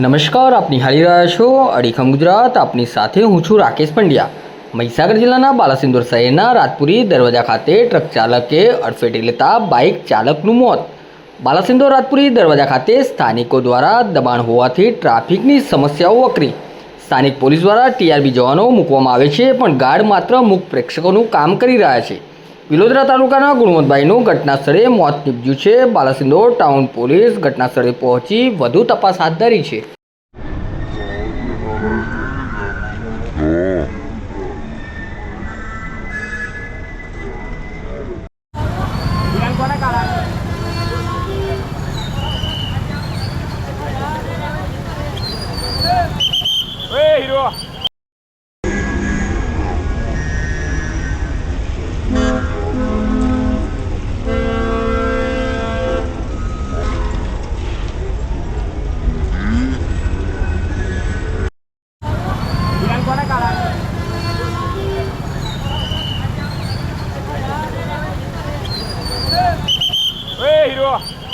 નમસ્કાર, આપ નિહાળી રહ્યા છો અડીખમ ગુજરાત. આપની સાથે હું છું રાકેશ પંડ્યા. મહીસાગર જિલ્લાના બાલાસિંદોર શહેરના રાજપુરી દરવાજા ખાતે ટ્રક ચાલકે અડફેટે લેતા બાઇક ચાલકનું મોત. બાલાસિંદોર રાજપુરી દરવાજા ખાતે સ્થાનિકો દ્વારા દબાણ હોવાથી ટ્રાફિકની સમસ્યાઓ વકરી. સ્થાનિક પોલીસ દ્વારા ટીઆરબી જવાનો મૂકવામાં આવે છે, પણ ગાર્ડ માત્ર મુખ પ્રેક્ષકોનું કામ કરી રહ્યા છે. વિલોદરા તાલુકાના ગુણવંતભાઈનું ઘટના સ્થળે મોત નીપજ્યું છે. બાલાસિંદોર ટાઉન પોલીસ ઘટનાસ્થળે પહોંચી વધુ તપાસ હાથ ધરી છે. Все.